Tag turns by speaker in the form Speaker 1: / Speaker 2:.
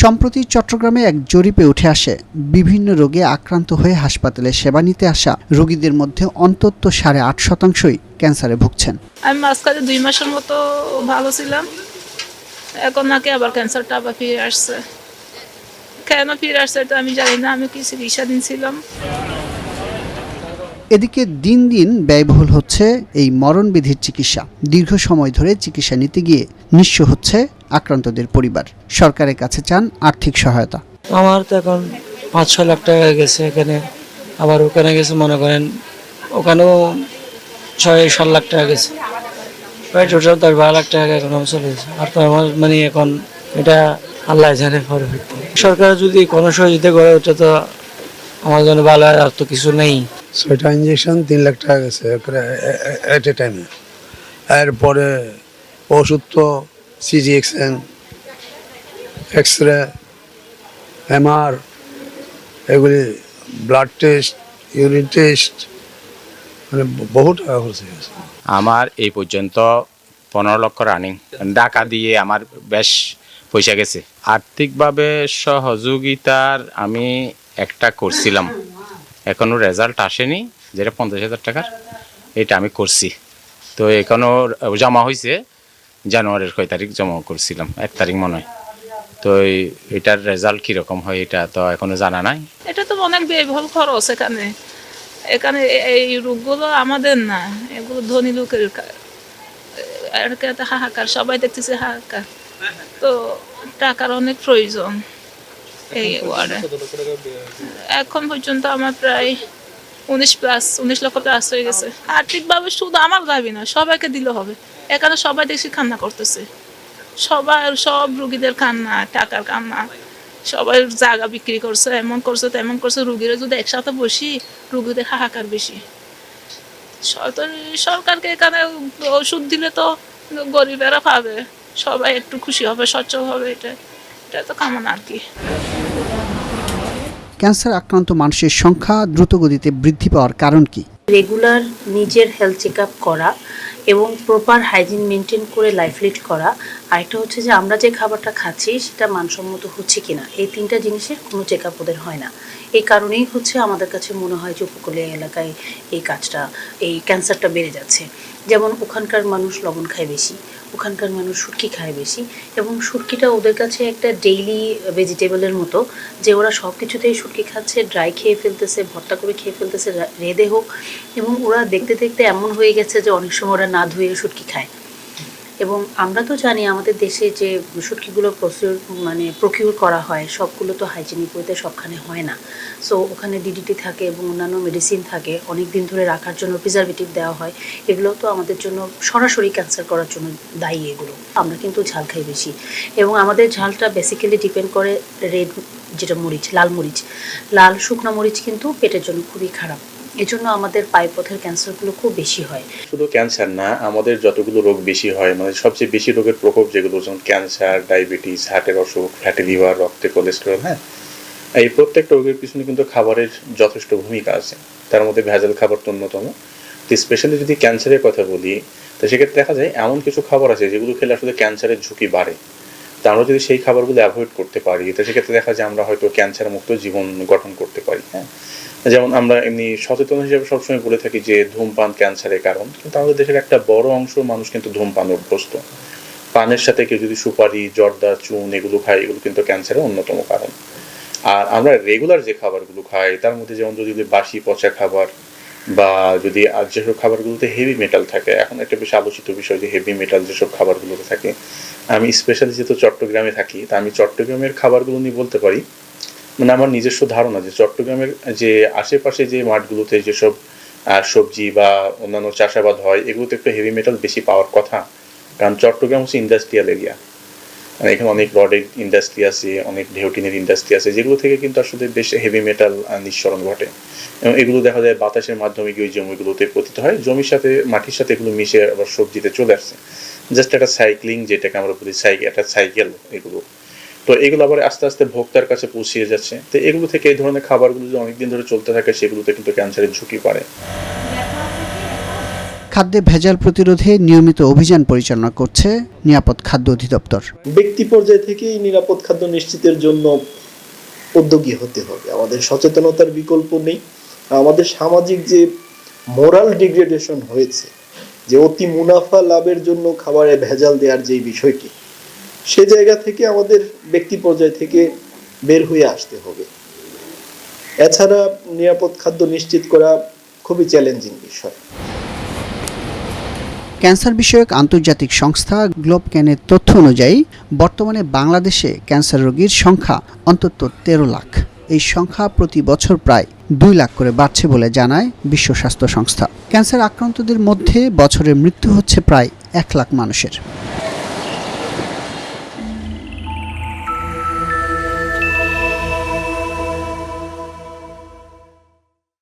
Speaker 1: সম্প্রতি চট্টগ্রামে এক জরিপে উঠে আসে, বিভিন্ন রোগে আক্রান্ত হয়ে হাসপাতালে সেবা নিতে আসা রোগীদের মধ্যে অন্তত সাড়ে আট শতাংশই ক্যান্সারে ভুগছেন।
Speaker 2: আমি মাঝখানে দুই মাসের মতো ভালো ছিলাম, এখন নাকি আবার ক্যান্সারটা আবার ফিরে আসছে। কেন ফিরে আসছে এটা আমি জানি না, আমি কি চিকিৎসাধীন ছিলাম?
Speaker 1: এদিকে দিন দিন ব্যয়বহুল হচ্ছে এই মরণবিধির চিকিৎসা। দীর্ঘ সময় ধরে চিকিৎসা নিতে গিয়ে নিঃস্ব হচ্ছে আক্রান্তদের পরিবার। সরকারের কাছে চান আর্থিক সহায়তা।
Speaker 3: আমার তো এখন পাঁচ ছ লাখ টাকা গেছে এখানে। আবার ওখানে গেছে, মনে করেন, ওখানেও ছয় সাত লাখ টাকা গেছে। প্রায় টোটাল দশ বারো লাখ টাকা এখন আমার চলে গেছে। আর তো আমার মানে এখন এটা আল্লাহ জানে পরবর্তী। সরকার যদি কোনো সহযোগিতা করে, ওটা তো আমার জন্য ভালো হয়, আর তো কিছু নেই।
Speaker 4: ছয়টা ইঞ্জেকশন তিন লাখ টাকা গেছে এট এ টাইমে এরপরে ওষুধ তো সিজি এক্সএন এক্স রে এমআর এগুলি ব্লাড টেস্ট ইউরিন টেস্ট মানে বহু টাকা খরচ হয়ে গেছে।
Speaker 5: আমার এই পর্যন্ত পনেরো লক্ষ রানিং টাকা দিয়ে আমার বেশ পয়সা গেছে। আর্থিকভাবে সহযোগিতার আমি একটা করছিলাম। এখনও রেজাল্ট আসেনি, যেটা পঞ্চাশ হাজার টাকার, এটা আমি করছি। তো এখনও জমা হয়েছে জানুয়ারির কয় তারিখ জমা করছিলাম, এক তারিখ মনে হয়। তো এটার রেজাল্ট কীরকম হয় এটা তো এখনও জানা নাই।
Speaker 2: এটা তো অনেক ব্যয়বহুল খরচ এখানে। এখানে এই রোগগুলো আমাদের না, এগুলো ধনী লোকের হাহাকার, সবাই দেখতেছে হাহাকার। তো টাকার অনেক প্রয়োজন এই ওয়ার্ডে। এখন পর্যন্ত আমার প্রায় উনিশ প্লাস উনিশ লক্ষ প্লাস হয়ে গেছে। আর্থিকভাবে শুধু আমার দাবি না সবাইকে দিলে হবে। এখানে সবাই দেখছি কান্না করতেছে। সবাই সব রুগীদের কান্না টাকার কান্না। সবাই জায়গা বিক্রি করছে এমন করছে তেমন করছে। রুগীরা যদি একসাথে বসি রুগীদের হাহাকার বেশি। সরকারকে এখানে ওষুধ দিলে তো গরিবেরা পাবে। সবাই একটু খুশি হবে সচ্ছল হবে এটা এটা তো কামনা আর কি।
Speaker 1: ক্যান্সার আক্রান্ত মানুষের সংখ্যা দ্রুতগতিতে বৃদ্ধি পাওয়ার কারণ কি?
Speaker 6: রেগুলার নিজের হেলথ চেক আপ করা এবং প্রপার হাইজিন মেনটেন করে লাইফ লিড করা। আরেকটা হচ্ছে যে আমরা যে খাবারটা খাচ্ছি, সেটা মানসম্মত হচ্ছে কিনা। এই তিনটা জিনিসের কোনো চেক আপ ওদের হয় না। এই কারণেই হচ্ছে আমাদের কাছে মনে হয় যে উপকূলীয় এলাকায় এই কাজটা, এই ক্যান্সারটা বেড়ে যাচ্ছে। যেমন ওখানকার মানুষ লবণ খায় বেশি, ওখানকার মানুষ শুটকি খায় বেশি এবং শুটকিটা ওদের কাছে একটা ডেইলি ভেজিটেবলের মতো যে ওরা সব কিছুতেই শুটকি খাচ্ছে ড্রাই খেয়ে ফেলতেছে, ভর্তা করে খেয়ে ফেলতেছে, রা- রেঁধে হোক। এবং ওরা দেখতে দেখতে এমন হয়ে গেছে যে অনেক সময় ওরা না ধুয়ে শুটকি খায়? এবং আমরা তো জানি আমাদের দেশে যে শুটকিগুলো প্রচুর মানে প্রকিউর করা হয়, সবগুলো তো হাইজেনিক ওয়েতে সবখানে হয় না। সো ওখানে ডিডিটি থাকে এবং অন্যান্য মেডিসিন থাকে অনেক দিন ধরে রাখার জন্য প্রিজারভেটিভ দেওয়া হয়। এগুলো তো আমাদের জন্য সরাসরি ক্যান্সার করার জন্য দায়ী এগুলো। আমরা কিন্তু ঝাল খাই বেশি। এবং আমাদের ঝালটা বেসিক্যালি ডিপেন্ড করে রেড যেটা মরিচ, লাল মরিচ। লাল শুকনো মরিচ কিন্তু পেটের জন্য খুবই খারাপ। এজন্য আমাদের পাইপথের ক্যান্সারগুলো খুব বেশি হয়।
Speaker 7: শুধু ক্যান্সার না, আমাদের যতগুলো রোগ বেশি হয় মানে সবচেয়ে বেশি রোগের প্রকোপ যেগুলো, যেমন ক্যান্সার, ডায়াবেটিস, হার্টের অসুখ ফ্যাটি লিভার রক্তে কোলেস্টেরল হ্যাঁ? এই প্রত্যেকটা রোগের পিছনে কিন্তু খাবারের যথেষ্ট ভূমিকা আছে। তার মধ্যে ভেজাল খাবার তো অন্যতম। তো স্পেশালি যদি ক্যান্সারের কথা বলি, তো সেক্ষেত্রে দেখা যায় এমন কিছু খাবার আছে যেগুলো খেলে আসলে ক্যান্সারের ঝুঁকি বাড়ে। তা আমরা যদি সেই খাবারগুলো অ্যাভয়েড করতে পারি, তো সেক্ষেত্রে দেখা যায় আমরা হয়তো ক্যান্সার মুক্ত জীবন গঠন করতে পারি হ্যাঁ? যেমন আমরা এমনি সচেতন হিসেবে সবসময় বলে থাকি যে ধূমপান ক্যান্সারের কারণ। কিন্তু আমাদের দেশের একটা বড় অংশ মানুষ কিন্তু ধূমপান অভ্যস্ত। পানের সাথে কেউ যদি সুপারি, জর্দা, চুন এগুলো খায়, এগুলো কিন্তু ক্যান্সারের অন্যতম কারণ। আর আমরা রেগুলার যে খাবারগুলো খাই, তার মধ্যে যেমন যদি বাসি পচা খাবার বা যদি আর যেসব খাবারগুলোতে হেভি মেটাল থাকে, এখন একটা বেশ আলোচিত বিষয় যে হেভি মেটাল যেসব খাবারগুলোতে থাকে। আমি স্পেশালি যেহেতু চট্টগ্রামে থাকি, তা আমি চট্টগ্রামের খাবারগুলো নিয়ে বলতে পারি। মানে আমার নিজস্ব ধারণা যে চট্টগ্রামের যে আশেপাশে যে মাঠগুলোতে যেসব সবজি বা অন্যান্য চাষাবাদ হয়, এগুলোতে একটু হেভি মেটাল বেশি পাওয়ার কথা। কারণ চট্টগ্রাম হচ্ছে ইন্ডাস্ট্রিয়াল এরিয়া মানে এখানে অনেক রডের ইন্ডাস্ট্রি আছে, অনেক ঢেউটিনের ইন্ডাস্ট্রি আছে, যেগুলো থেকে কিন্তু আসলে বেশ হেভি মেটাল নিঃসরণ ঘটে। এবং এগুলো দেখা যায় বাতাসের মাধ্যমে গিয়ে জমিগুলোতে পতিত হয়। জমির সাথে, মাটির সাথে এগুলো মিশে আবার সবজিতে চলে আসছে জাস্ট একটা সাইক্লিং যেটাকে আমরা বলি সাইকেল একটা সাইকেল এগুলো। তো এগুলো আবার আস্তে আস্তে ভোক্তার কাছে পৌঁছিয়ে যাচ্ছে। তো এগুলো থেকে এই ধরনের খাবারগুলো যদি অনেকদিন ধরে চলতে থাকে সেগুলোতে কিন্তু ক্যান্সারের ঝুঁকি বাড়ে
Speaker 1: খাদ্যে ভেজাল প্রতিরোধে নিয়মিত অভিযান পরিচালনা করছে নিরাপদ খাদ্য অধিদপ্তর।
Speaker 8: ব্যক্তি পর্যায় থেকেই নিরাপদ খাদ্য নিশ্চিতের জন্য উদ্যোগী হতে হবে। আমাদের সচেতনতার বিকল্প নেই। আমাদের সামাজিক যে মোরাল ডিগ্রেডেশন হয়েছে যে অতি মুনাফা লাভের জন্য খাবারে ভেজাল দেওয়ার যে বিষয়টি সে জায়গা থেকে আমাদের ব্যক্তি পর্যায় থেকে বের হয়ে আসতে হবে। এছাড়া নিরাপদ খাদ্য নিশ্চিত করা খুবই চ্যালেঞ্জিং বিষয়।
Speaker 1: ক্যান্সার বিষয়ক আন্তর্জাতিক সংস্থা গ্লোব ক্যানের তথ্য অনুযায়ী, বর্তমানে বাংলাদেশে ক্যান্সার রোগীর সংখ্যা অন্তত তেরো লাখ। এই সংখ্যা প্রতি বছর প্রায় দুই লাখ করে বাড়ছে বলে জানায় বিশ্ব স্বাস্থ্য সংস্থা। ক্যান্সার আক্রান্তদের মধ্যে বছরে মৃত্যু হচ্ছে প্রায় এক লাখ মানুষের।